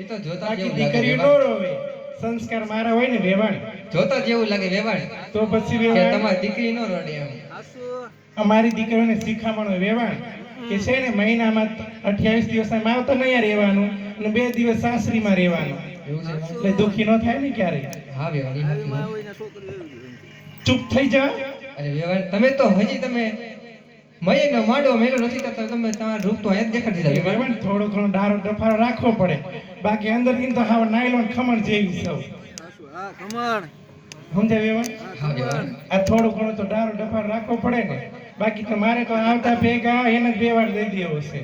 એ તો જોતા જેવું લાગે નો વેવાણ. રોવે. સંસ્કાર મારા હોય ને વેવાણ. જોતા જેવું લાગે વેવાણ. તો પછી વેવાણ? તમારી દીકરી નો રડે એમ. અમારી દીકરીઓને શીખામણ વેવાણ. કે છે ને મહિનામાં અઠ્યાવીસ દિવસ માવતર નહીં રહેવાનું અને બે દિવસ સાસરીમાં રહેવાનું. એટલે દુખી ન થાય ને ક્યારેય હા વેવાણ. ચૂપ થઈ જા. અરે વેવાણ તમે તો હજી તમે મયનો માંડો મેલો નથી કરતો તમે તમારું રૂપ તો એક દેખાડી દીધા વેવાણ થોડો ઘણો ડારો ડફારો રાખવો પડે. બાકી અંદર તો હાવ નાયલોન ખમણ જેવી સૌ હા ખમણ હા વેવાણ? આ થોડું ઘણું તો ડારો ડફારો રાખવો પડે ને. બાકી તો મારે તો આવતા ભેગા એને જ બે વાર દઈ દેવો છે.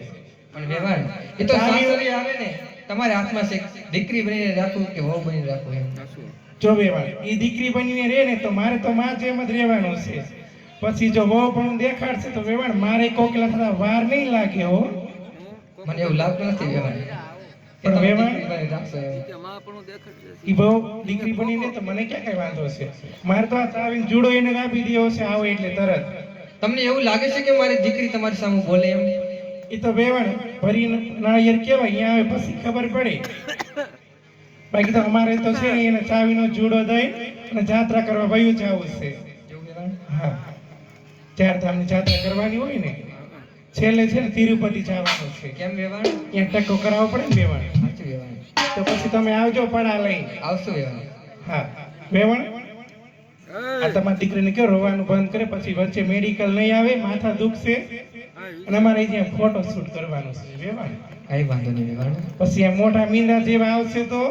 પણ વેવાણ એ તો સાસરી આવે ને તમારા હાથમાં છે દીકરી બનીને રાખવું કે વહુ બનીને રાખવું એમ? જો વેવાણ એ દીકરી બનીને રહે ને તો મારે તો માં જેમ જ રહેવાનું છે. પછી જો વહુ પણ દેખાડશે તો વેવાણ મારે કોકલા થતા વાર નહીં લાગે હો. મને એવું લાગતું નથી વેવાણ. પણ વેવાણ? ઈ બહુ દીકરી બનીને તો મને ક્યાં કઈ વાંધો છે? મારે તો આ ચાવીને જુડો એને આપી દીધો છે આવો એટલે તરત. તમને એવું લાગે છે કે મારી દીકરી તમારી સામે બોલે એમ? એ તો વેવાણ ભરી નાળિયેર કેવાય અહીંયા આવે પછી ખબર પડે. બાકી તો અમારે તો છે એને ચાવીનો જુડો દઈ અને જાત્રા કરવા વયું જવું છે. હા. ચાર ધામની જાત્રા કરવાની હોય ને છેલ્લે છે ને તિરુપતિ જવાનું છે. કેમ વેવાણ? ત્યાં ટકો કરાવવો પડે ને વેવાણ? વેવાણ. તો પછી તમે આવજો પડા લઈ આવશો વેવાણ. હા. વેવાણ? આ તમારી દીકરીને કયો રોવાનું બંધ કરે પછી વચ્ચે મેડિકલ નહીં આવે માથા દુખશે. અને અમારે અહીંયા ફોટો શૂટ કરવાનો છે. વેવાણ? કઈ વાંધો નહીં વેવાણ. પછી આ મોટા મીંડા જેવા આવશે તો?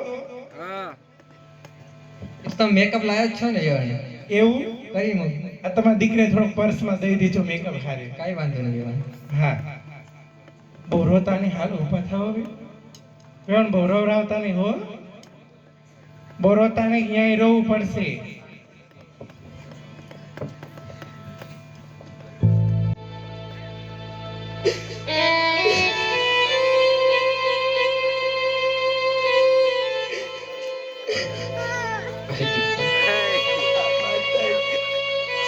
તમે મેકઅપ લાયા જ છો ને વેવાણ. એવું? કરી મૂકી. આ તમારી દીકરે થોડોક પર્સમાં દઈ દેજો મેકઅપ હારે. કઈ વાંધો નહીં હા. બહુ રોતા નહીં હાલ ઊભા થાવ હવે. વેવાણ બહુ રોવરાવતા નહીં હો. બહુ રોતા નહીં ક્યાંય રોવું પડશે.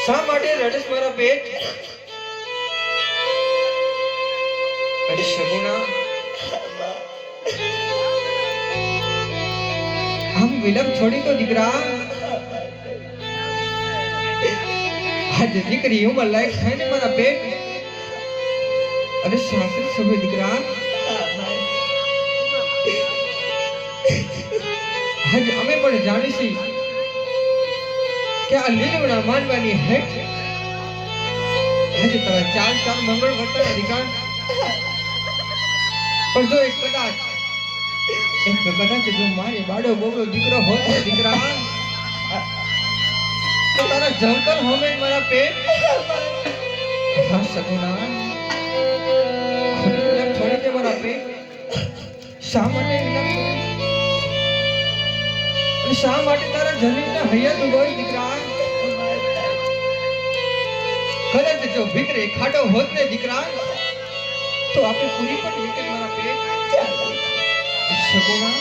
શા માટે રડસ મારા પેટ? અરે શગુણા આમ વિલંબ છોડી તો દીકરા. આજ દીકરી ઉંમર લાયક થાય ને મારા પેટ? અરે સાસરી સભ્ય દીકરા. આજ અમે પણ જાણીશી કે આ લીલવણા માનવાની હેઠ આજે તમે ચાલ ચાલ મંગળ વર્તન અધિકાર. પણ જો એક કદાચ એક કદાચ જો મારે બાળો બોબડો દીકરો હોત દીકરા, તો તારા જંકર હોમે મારા પેટ. હા સગુના છોડી દે મારા પેટ? સામાન્ય કરે? શા માટે તારા જમીનના હૈયા ડૂબોય દીકરા? કદાચ જો ભીતરે ખાડો હોત ને દીકરા, તો આપણે પૂરી પણ એક મારા પેટ શકોમાં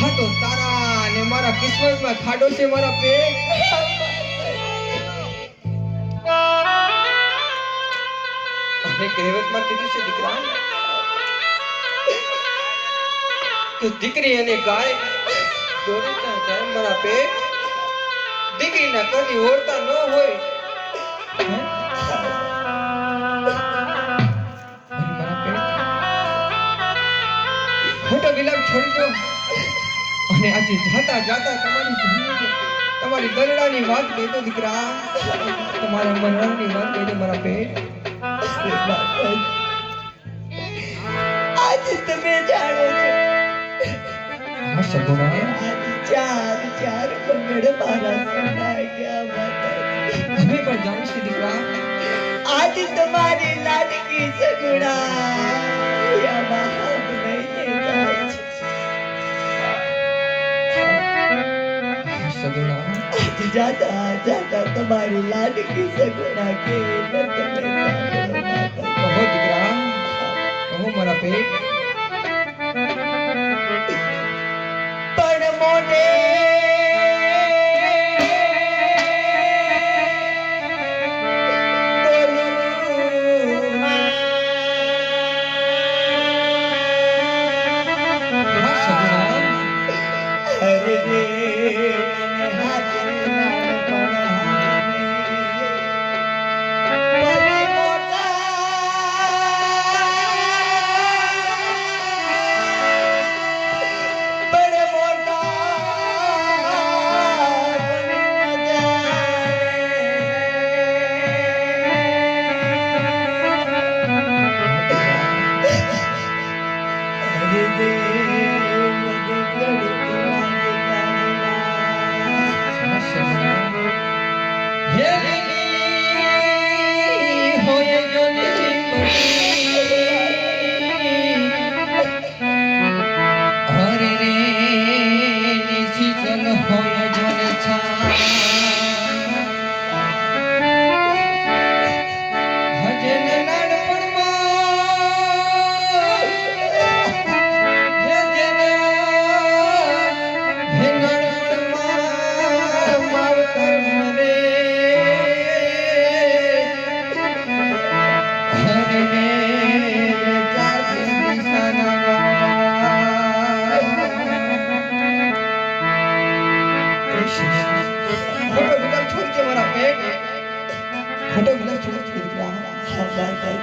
હા તો તારા અને મારા કિસ્મતમાં ખાડો છે મારા પેટ. અને કહેવતમાં કીધું છે દીકરા, કે દીકરી અને ગાય જાય મારા પેટ દીકરીના તમારી તમારી ગરડાની વાત કહી તો દીકરા. તમારા મરણની વાત કહી દો, મારા પેટ આજે તમે જાણો સગુણા ચાર ચાર મંગળ મારા સનાઈ ગયા માતાજી. અમે પણ જાણીએ છીએ દીકરા. આજે તમારી લાડકી સગુણા આમાં હાથ લઈને જાય છે. હા સગુણા. જાતા જાતા તમારી લાડકી સગુણા કે તમે સાંભળો કહો દીકરા કહો મારા પેટ મારી